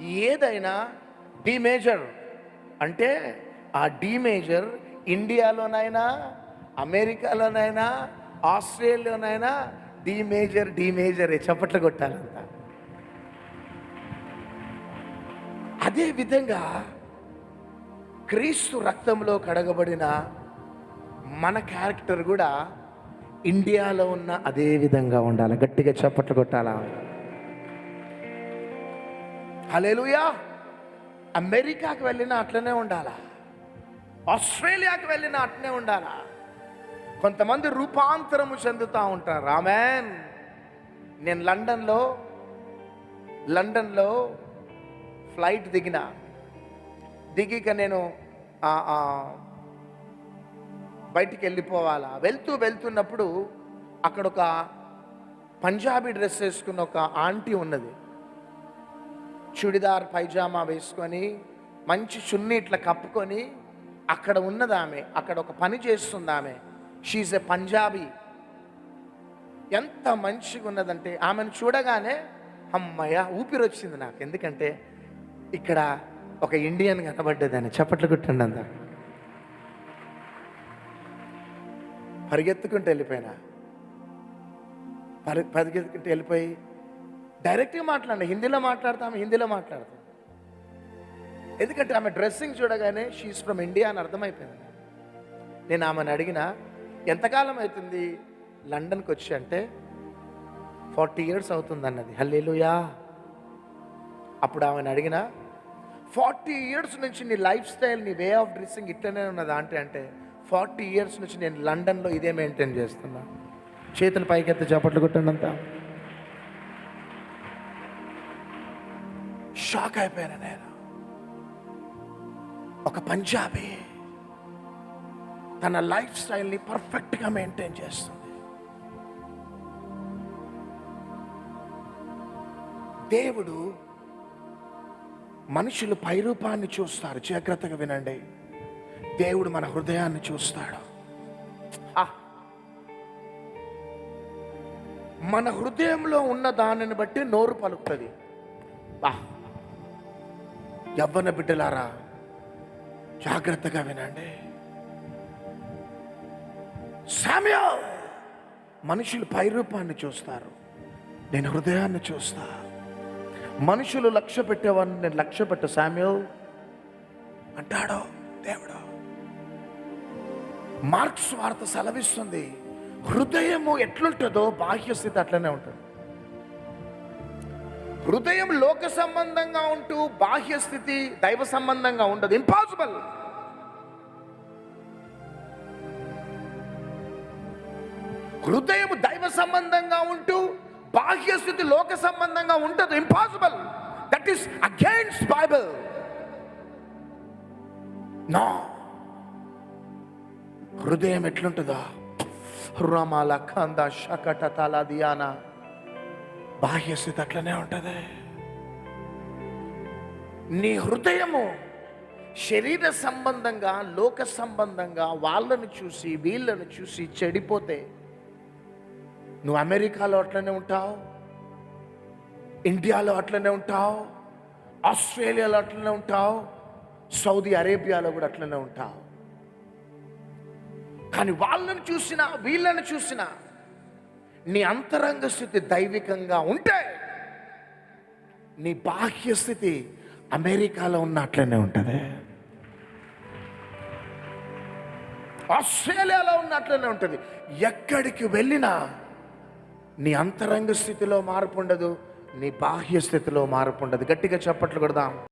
ఏదైనా D major అంటే ఆ డి మేజర్ ఇండియాలోనైనా అమెరికాలోనైనా ఆస్ట్రేలియాలోనైనా డి మేజర్ డి మేజరే చప్పట్లు కొట్టాలంట. అదే విధంగా క్రీస్తు రక్తంలో కడగబడిన మన క్యారెక్టర్ కూడా ఇండియాలో ఉన్న అదే విధంగా ఉండాలి. గట్టిగా చప్పట్లు కొట్టాలా? హలేలుయా అమెరికాకి వెళ్ళినా అట్లనే ఉండాలా? ఆస్ట్రేలియాకి వెళ్ళినా అట్లనే ఉండాలా? కొంతమంది రూపాంతరము చెందుతూ ఉంటారు. రామేన్ నేను లండన్లో లండన్లో ఫ్లైట్ దిగిన. దిగిక నేను బయటికి వెళ్ళిపోవాలా? వెళ్తూ వెళ్తున్నప్పుడు అక్కడ ఒక పంజాబీ డ్రెస్ వేసుకున్న ఒక ఆంటీ ఉన్నది. చుడిదార్ పైజామా వేసుకొని మంచి చున్నీ ఇట్లా కప్పుకొని అక్కడ ఉన్నది ఆమె అక్కడ ఒక పని చేస్తుంది ఆమె షీజ్ ఎ పంజాబీ ఎంత మంచిగా ఉన్నదంటే ఆమెను చూడగానే అమ్మయ్య ఊపిరి వచ్చింది నాకు. ఎందుకంటే ఇక్కడ ఒక ఇండియన్ కనబడ్డదని. చప్పట్లు కొట్టండి అంత పరిగెత్తుకుంటూ వెళ్ళిపోయినా. పరి పరిగెత్తుకుంటూ వెళ్ళిపోయి డైరెక్ట్గా మాట్లాడండి. హిందీలో మాట్లాడతాం హిందీలో మాట్లాడతాం. ఎందుకంటే ఆమె డ్రెస్సింగ్ చూడగానే షీఈస్ ఫ్రమ్ ఇండియా అని అర్థమైపోయింది. నేను ఆమెను అడిగిన ఎంతకాలం అవుతుంది లండన్కి వచ్చి? అంటే ఫార్టీ ఇయర్స్ అవుతుంది అన్నది హల్లేలుయా. అప్పుడు ఆమెను అడిగిన ఫార్టీ ఇయర్స్ నుంచి నీ లైఫ్ స్టైల్ నీ వే ఆఫ్ డ్రెస్సింగ్ ఇట్లనే ఉన్నదా? అంటే అంటే ఫార్టీ ఇయర్స్ నుంచి నేను లండన్లో ఇదే మెయింటైన్ చేస్తున్నా. చేతులు పైకెత్తి చప్పట్లు కొట్టండి అంతా. షాక్ అయిపోయాను నేను. ఒక పంజాబీ తన లైఫ్ స్టైల్ని పర్ఫెక్ట్గా మెయింటైన్ చేస్తుంది. దేవుడు మనుషులు పైరూపాన్ని చూస్తారు. జాగ్రత్తగా వినండి. దేవుడు మన హృదయాన్ని చూస్తాడు. ఆ! మన హృదయంలో ఉన్న దానిని బట్టి నోరు పలుకుతుంది. బా యవ్వన బిడ్డలారా జాగ్రత్తగా వినండి. సామ్యం మనుషులు పైరూపాన్ని చూస్తారు నేను హృదయాన్ని చూస్తా. మనుషులు లక్ష్య పెట్టేవాడిని నేను లక్ష్య పెట్ట సామ్యం. అంటాడు దేవుడు. మార్క్స్ వార్త సెలవిస్తుంది హృదయము ఎట్లుంటుందో బాహ్య స్థితి అట్లనే ఉంటుంది. హృదయం లోక సంబంధంగా ఉంటూ బాహ్య స్థితి దైవ సంబంధంగా ఉండదు. ఇంపాసిబుల్ హృదయం దైవ సంబంధంగా ఉంటూ బాహ్య స్థితి లోక సంబంధంగా ఉండదు. Impossible that is against Bible నా హృదయం ఎట్లుంటుందా? రమాల కంద శకట తల దియాన బాహ్య స్థితి అట్లనే ఉంటుంది. నీ హృదయము శరీర సంబంధంగా లోక సంబంధంగా వాళ్ళను చూసి వీళ్ళను చూసి చెడిపోతే నువ్వు అమెరికాలో అట్లనే ఉంటావు? ఇండియాలో అట్లనే ఉంటావు? ఆస్ట్రేలియాలో అట్లనే ఉంటావు? సౌదీ అరేబియాలో కూడా అట్లనే ఉంటావు. కానీ వాళ్ళని చూసినా వీళ్ళని చూసినా నీ అంతరంగ స్థితి దైవికంగా ఉంటే నీ బాహ్య స్థితి అమెరికాలో ఉన్న అట్లనే ఉంటుంది. ఆస్ట్రేలియాలో ఉన్న అట్లనే ఉంటుంది. ఎక్కడికి వెళ్ళినా నీ అంతరంగ స్థితిలో మార్పు ఉండదు నీ బాహ్య స్థితిలో మార్పు ఉండదు. గట్టిగా చప్పట్లు కొడదాం.